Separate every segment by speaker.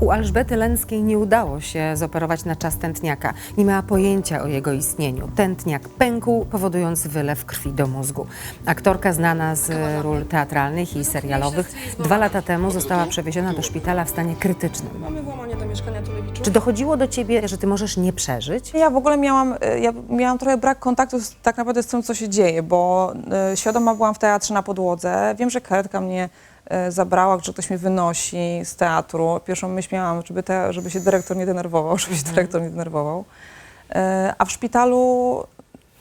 Speaker 1: U Elżbiety Lęckiej nie udało się zoperować na czas tętniaka. Nie miała pojęcia o jego istnieniu. Tętniak pękł, powodując wylew krwi do mózgu. Aktorka znana z ról teatralnych i serialowych dwa lata temu została przewieziona do szpitala w stanie krytycznym.
Speaker 2: Mamy włamanie do mieszkania Tulewiczów.
Speaker 1: Czy dochodziło do ciebie, że ty możesz nie przeżyć?
Speaker 2: Ja w ogóle miałam, y, ja miałam trochę brak kontaktu z, tak naprawdę z tym, co się dzieje, bo y, świadoma byłam w teatrze na podłodze. Wiem, że karetka mnie zabrała, że ktoś mnie wynosi z teatru. Pierwszą myśl miałam, żeby, te, żeby się dyrektor nie denerwował, żeby się dyrektor nie denerwował. Y, a w szpitalu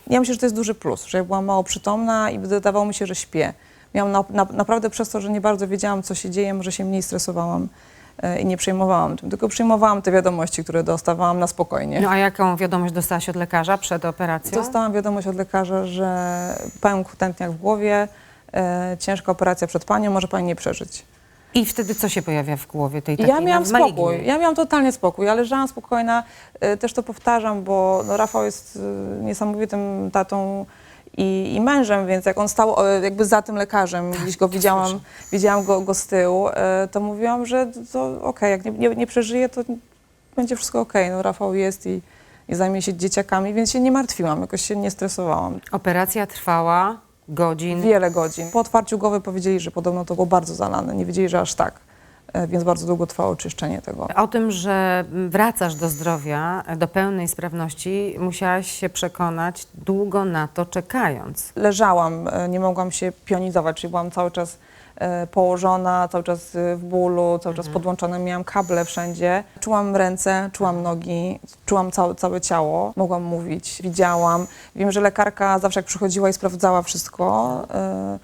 Speaker 2: ja myślę, że to jest duży plus, że ja byłam mało przytomna i wydawało mi się, że śpię. Miałam na, na, naprawdę przez to, że nie bardzo wiedziałam, co się dzieje, może się mniej stresowałam y, i nie przejmowałam tym, tylko przyjmowałam te wiadomości, które dostawałam na spokojnie.
Speaker 1: No a jaką wiadomość dostałaś od lekarza przed operacją?
Speaker 2: Dostałam wiadomość od lekarza, że pękł tętniak w głowie, e, ciężka operacja przed panią, może pani nie przeżyć.
Speaker 1: I wtedy co się pojawia w głowie tej takiej
Speaker 2: ja miałam
Speaker 1: no,
Speaker 2: spokój, ja miałam totalnie spokój, ja leżałam spokojna, e, też to powtarzam, bo no, Rafał jest e, niesamowitym tatą i, i mężem, więc jak on stał e, jakby za tym lekarzem, gdzieś go widziałam, widziałam go, go z tyłu, e, to mówiłam, że to okej, jak nie, nie, nie przeżyje, to będzie wszystko okej, no Rafał jest i, i zajmie się dzieciakami, więc się nie martwiłam, jakoś się nie stresowałam.
Speaker 1: Operacja trwała godzin.
Speaker 2: Wiele godzin. Po otwarciu głowy powiedzieli, że podobno to było bardzo zalane. Nie wiedzieli, że aż tak. E, Więc bardzo długo trwało czyszczenie tego.
Speaker 1: O tym, że wracasz do zdrowia, do pełnej sprawności, musiałaś się przekonać długo na to czekając.
Speaker 2: Leżałam, e, nie mogłam się pionizować, czyli byłam cały czas e, położona, cały czas e, w bólu, cały czas podłączone, miałam kable wszędzie. Czułam ręce, czułam nogi, czułam całe, całe ciało. Mogłam mówić, widziałam. Wiem, że lekarka zawsze jak przychodziła i sprawdzała wszystko, e,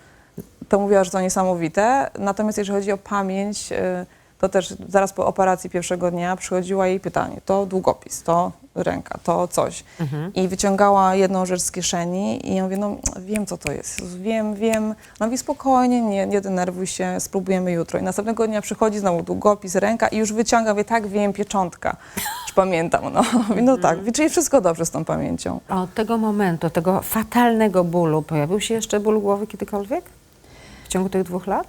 Speaker 2: to mówiła, że to niesamowite. Natomiast jeżeli chodzi o pamięć, y, to też zaraz po operacji pierwszego dnia przychodziła jej pytanie, to długopis, to ręka, to coś. I wyciągała jedną rzecz z kieszeni i ja mówię, no wiem co to jest, wiem, wiem. No mówi spokojnie, nie, nie denerwuj się, spróbujemy jutro. I następnego dnia przychodzi znowu długopis, ręka i już wyciąga, mówię, tak wiem, pieczątka. Już pamiętam, no. Mówię, no tak, czyli wszystko dobrze z tą pamięcią.
Speaker 1: A Od tego momentu, tego fatalnego bólu, pojawił się jeszcze ból głowy kiedykolwiek? W ciągu tych dwóch lat?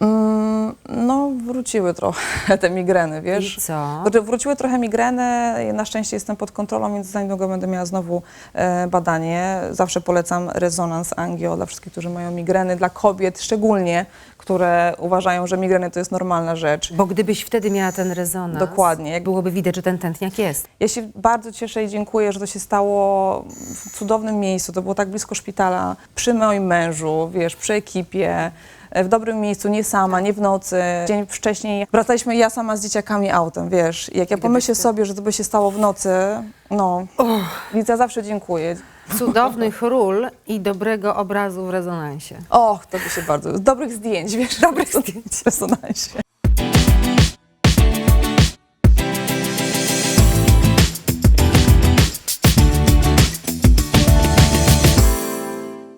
Speaker 2: Mm, no, wróciły trochę te migreny, wiesz.
Speaker 1: I co?
Speaker 2: Znaczy, wróciły trochę migreny, na szczęście jestem pod kontrolą, więc za niedługo będę miała znowu e, badanie. Zawsze polecam rezonans angio dla wszystkich, którzy mają migreny, dla kobiet szczególnie, które uważają, że migreny to jest normalna rzecz.
Speaker 1: Bo gdybyś wtedy miała ten rezonans,
Speaker 2: Dokładnie.
Speaker 1: Byłoby widać, że ten tętniak jest.
Speaker 2: Ja się bardzo cieszę i dziękuję, że to się stało w cudownym miejscu. To było tak blisko szpitala, przy moim mężu, wiesz, przy ekipie, w dobrym miejscu, nie sama, nie w nocy. Dzień wcześniej wracaliśmy ja sama z dzieciakami autem, wiesz. Jak ja pomyślę sobie, że to by się stało w nocy, no, więc ja zawsze dziękuję.
Speaker 1: Cudownych ról i dobrego obrazu w rezonansie.
Speaker 2: Och, to by się bardzo... Dobrych zdjęć, wiesz. Dobrych zdjęć w resonansie.